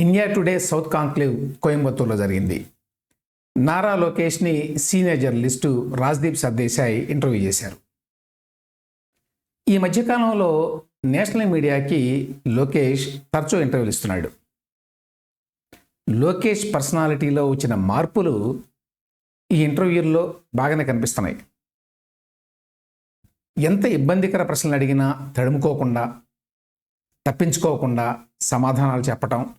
India today south conclave కోయంబత్తూర్లో జరిగింది. నారా లోకేష్ని senior journalist Rajdeep Sardesai interview చేశారు. ఈ మధ్యకాలంలో నేషనల్ మీడియాకి లోకేష్ తరచూ ఇంటర్వ్యూలు ఇస్తున్నాడు. లోకేష్ పర్సనాలిటీలో వచ్చిన మార్పులు ఈ ఇంటర్వ్యూల్లో బాగానే కనిపిస్తున్నాయి. ఎంత ఇబ్బందికర ప్రశ్నలు అడిగినా తడుముకోకుండా తప్పించుకోకుండా సమాధానాలు చెప్పటం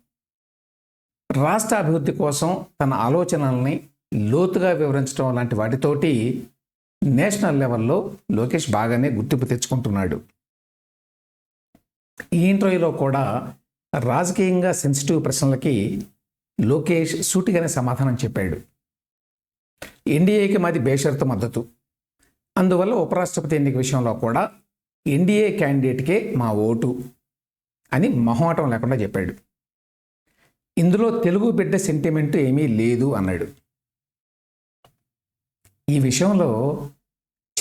రాష్ట్ర అభివృద్ధి కోసం తన ఆలోచనల్ని లోతుగా వివరించడం లాంటి వాటితోటి నేషనల్ లెవెల్లో లోకేష్ బాగానే గుర్తింపు తెచ్చుకుంటున్నాడు. ఈ ఇంటర్వ్యూలో కూడా రాజకీయంగా సెన్సిటివ్ ప్రశ్నలకి లోకేష్ సూటిగానే సమాధానం చెప్పాడు. ఎన్డీఏకి మాది బేషరతు మద్దతు. అందువల్ల ఉపరాష్ట్రపతి ఎన్నిక విషయంలో కూడా ఎన్డీఏ క్యాండిడేట్కే మా ఓటు అని మొహమాటం లేకుండా చెప్పాడు. ఇందులో తెలుగు బిడ్డ సెంటిమెంట్ ఏమీ లేదు అన్నాడు. ఈ విషయంలో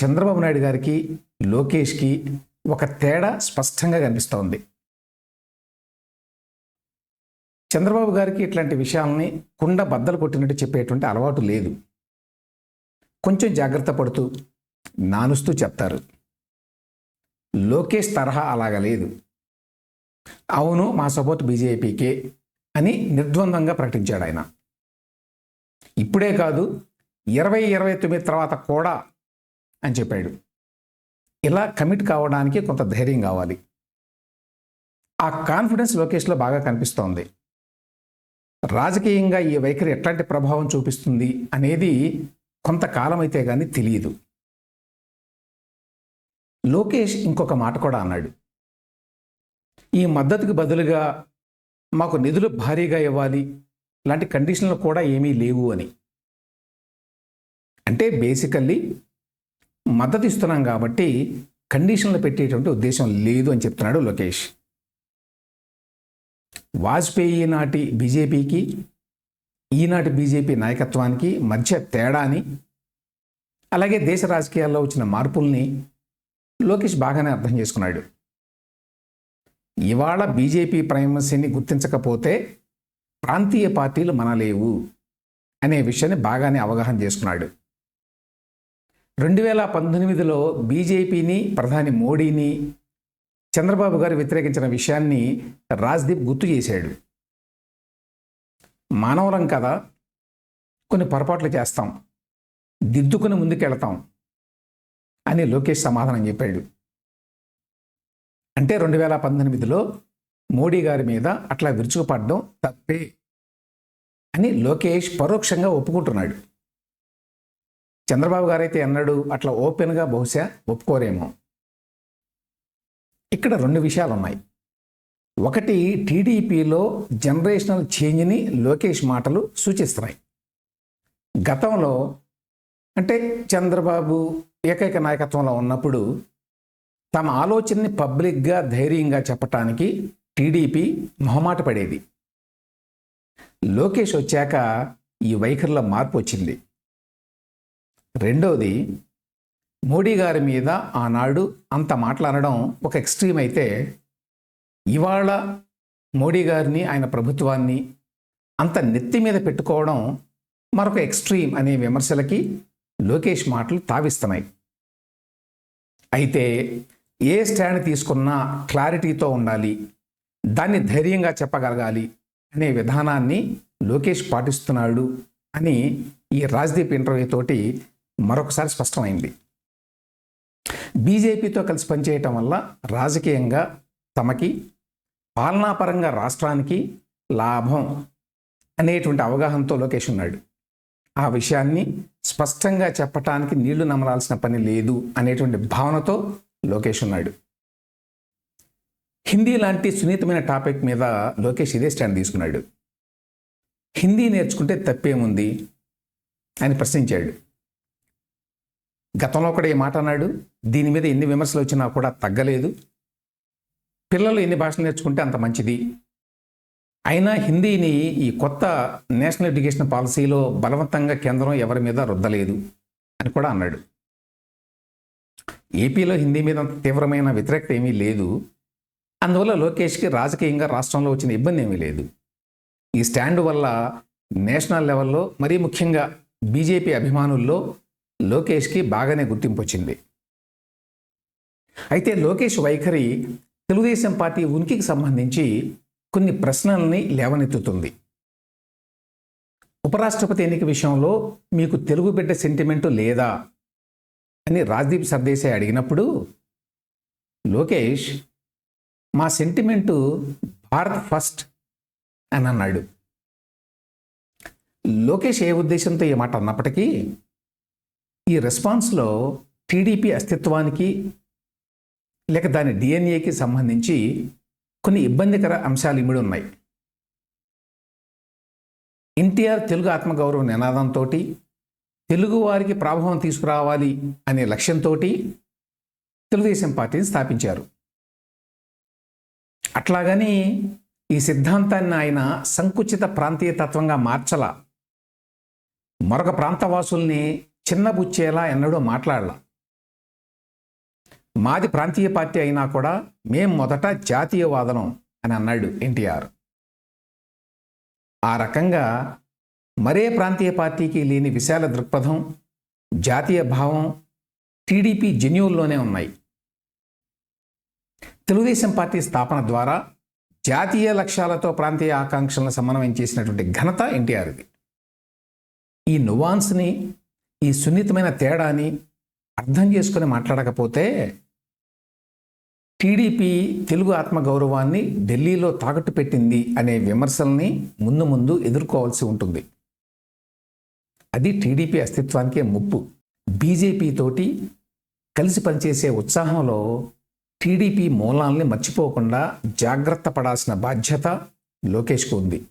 చంద్రబాబు నాయుడు గారికి లోకేష్కి ఒక తేడా స్పష్టంగా కనిపిస్తోంది. చంద్రబాబు గారికి ఇట్లాంటి విషయాలని కుండ బద్దలు కొట్టినట్టు చెప్పేటువంటి అలవాటు లేదు. కొంచెం జాగ్రత్త పడుతూ నానుస్తూ చెప్తారు. లోకేష్ తరహా అలాగా లేదు. అవును మా సపోర్ట్ బీజేపీకే అని నిర్ద్వందంగా ప్రకటించాడు ఆయన. ఇప్పుడే కాదు ఇరవై ఇరవై తొమ్మిది తర్వాత కూడా అని చెప్పాడు. ఇలా కమిట్ కావడానికి కొంత ధైర్యం కావాలి. ఆ కాన్ఫిడెన్స్ లోకేష్లో బాగా కనిపిస్తోంది. రాజకీయంగా ఈ వైఖరి ఎట్లాంటి ప్రభావం చూపిస్తుంది అనేది కొంతకాలం అయితే కానీ తెలియదు. లోకేష్ ఇంకొక మాట కూడా అన్నాడు. ఈ మద్దతుకు బదులుగా మాకు నిధులు భారీగా ఇవ్వాలి. లాంటి కండిషన్లు కూడా ఏమీ లేవు అని. అంటే బేసికల్లీ మద్దతు ఇస్తున్నాం కాబట్టి కండిషన్లు పెట్టేటువంటి ఉద్దేశం లేదు అని చెప్తున్నాడు లోకేష్. వాజ్పేయి నాటి బీజేపీకి ఈనాటి బీజేపీ నాయకత్వానికి మధ్య తేడాని అలాగే దేశ రాజకీయాల్లో వచ్చిన మార్పుల్ని లోకేష్ బాగానే అర్థం చేసుకున్నాడు. ఇవాళ బీజేపీ ప్రైమసీని గుర్తించకపోతే ప్రాంతీయ పార్టీలు మనలేవు అనే విషయాన్ని బాగానే అవగాహన చేసుకున్నాడు. రెండు వేల పంతొమ్మిదిలో బీజేపీని ప్రధాని మోడీని చంద్రబాబు గారు వ్యతిరేకించిన విషయాన్ని రాజ్దీప్ గుర్తు చేశాడు. మానవరం కదా కొన్ని పొరపాట్లు చేస్తాం దిద్దుకుని ముందుకెళ్తాం అని లోకేష్ సమాధానం చెప్పాడు. అంటే రెండు వేల పంతొమ్మిదిలో మోడీ గారి మీద అట్లా విరుచుకుపడడం తప్పే అని లోకేష్ పరోక్షంగా ఒప్పుకుంటున్నాడు. చంద్రబాబు గారైతే అన్నాడు అట్లా ఓపెన్గా బహుశా ఒప్పుకోరేమో. ఇక్కడ రెండు విషయాలు ఉన్నాయి ఒకటి టీడీపీలో జనరేషనల్ చేంజ్ని లోకేష్ మాటలు సూచిస్తున్నాయి. గతంలో అంటే చంద్రబాబు ఏకైక నాయకత్వంలో ఉన్నప్పుడు తమ ఆలోచనని పబ్లిక్గా ధైర్యంగా చెప్పటానికి టీడీపీ మొహమాట పడేది. లోకేష్ వచ్చాక ఈ వైఖరిలో మార్పు వచ్చింది. రెండోది మోడీ గారి మీద ఆనాడు అంత మాట్లాడడం ఒక ఎక్స్ట్రీమ్ అయితే ఇవాళ మోడీ గారిని ఆయన ప్రభుత్వాన్ని అంత నెత్తి మీద పెట్టుకోవడం మరొక ఎక్స్ట్రీమ్ అనే విమర్శలకి లోకేష్ మాటలు తావిస్తున్నాయి. అయితే ఏ స్టాండ్ తీసుకున్నా క్లారిటీతో ఉండాలి. దాన్ని ధైర్యంగా చెప్పగలగాలి అనే విధానాన్ని లోకేష్ పాటిస్తున్నాడు అని ఈ రాజ్దీప్ ఇంటర్వ్యూ తోటి మరొకసారి స్పష్టమైంది. బీజేపీతో కలిసి పనిచేయటం వల్ల రాజకీయంగా తమకి పాలనాపరంగా రాష్ట్రానికి లాభం అనేటువంటి అవగాహనతో లోకేష్ ఉన్నాడు. ఆ విషయాన్ని స్పష్టంగా చెప్పటానికి నీళ్ళు నమలాల్సిన పని లేదు అనేటువంటి భావనతో లోకేష్ ఉన్నాడు. హిందీ లాంటి సున్నితమైన టాపిక్ మీద లోకేష్ ఇదే స్టాండ్ తీసుకున్నాడు. హిందీ నేర్చుకుంటే తప్పేముంది? అని ప్రశ్నించాడు. గతంలో కూడా ఈ మాట అన్నాడు దీని మీద ఎన్ని విమర్శలు వచ్చినా కూడా తగ్గలేదు. పిల్లలు ఎన్ని భాషలు నేర్చుకుంటే అంత మంచిది. అయినా హిందీని ఈ కొత్త నేషనల్ ఎడ్యుకేషన్ పాలసీలో బలవంతంగా కేంద్రం ఎవరి మీద రుద్దలేదు అని కూడా అన్నాడు. ఏపీలో హిందీ మీద అంత తీవ్రమైన వ్యతిరేకత ఏమీ లేదు. అందువల్ల లోకేష్కి రాజకీయంగా రాష్ట్రంలో వచ్చిన ఇబ్బంది ఏమీ లేదు. ఈ స్టాండ్ వల్ల నేషనల్ లెవెల్లో మరీ ముఖ్యంగా బీజేపీ అభిమానుల్లో లోకేష్కి బాగానే గుర్తింపు వచ్చింది. అయితే లోకేష్ వైఖరి తెలుగుదేశం పార్టీ ఉనికికి సంబంధించి కొన్ని ప్రశ్నల్ని లేవనెత్తుతుంది. ఉపరాష్ట్రపతి ఎన్నిక విషయంలో మీకు తెలుగు బిడ్డ సెంటిమెంటు లేదా? అని రాజ్దీప్ సర్దేశాయ్ అడిగినప్పుడు లోకేష్ మా సెంటిమెంటు భారత్ ఫస్ట్ అని అన్నాడు. లోకేష్ ఏ ఉద్దేశంతో ఈ మాట అన్నప్పటికీ ఈ రెస్పాన్స్లో టీడీపీ అస్తిత్వానికి లేక దాని డిఎన్ఏకి సంబంధించి కొన్ని ఇబ్బందికర అంశాలు ఇమిడి ఉన్నాయి. ఎన్టీఆర్ తెలుగు ఆత్మగౌరవ నినాదంతో తెలుగువారికి ప్రభావం తీసుకురావాలి అనే లక్ష్యంతో తెలుగుదేశం పార్టీని స్థాపించారు. అట్లాగని ఈ సిద్ధాంతాన్ని ఆయన సంకుచిత ప్రాంతీయ తత్వంగా మార్చల. మరొక ప్రాంతవాసుల్ని చిన్నబుచ్చేలా ఎన్నడూ మాట్లాడాల. మాది ప్రాంతీయ పార్టీ అయినా కూడా మేం మొదట జాతీయవాదనం అని అన్నాడు ఎన్టీఆర్. ఆ రకంగా మరే ప్రాంతీయ పార్టీకి లేని విశాల దృక్పథం జాతీయ భావం టీడీపీ జన్యువుల్లోనే ఉన్నాయి. తెలుగుదేశం పార్టీ స్థాపన ద్వారా జాతీయ లక్ష్యాలతో ప్రాంతీయ ఆకాంక్షలను సమన్వయం చేసినటువంటి ఘనత ఎన్టీఆర్ది. ఈ నువాన్స్ని ఈ సున్నితమైన తేడాని అర్థం చేసుకుని మాట్లాడకపోతే టీడీపీ తెలుగు ఆత్మగౌరవాన్ని ఢిల్లీలో తాకట్టు పెట్టింది అనే విమర్శల్ని ముందు ముందు ఎదుర్కోవాల్సి ఉంటుంది. అది టీడీపీ అస్తిత్వానికే ముప్పు. బీజేపీతోటి కలిసి పనిచేసే ఉత్సాహంలో టీడీపీ మూలాల్ని మర్చిపోకుండా జాగ్రత్త పడాల్సిన బాధ్యత లోకేష్కు ఉంది.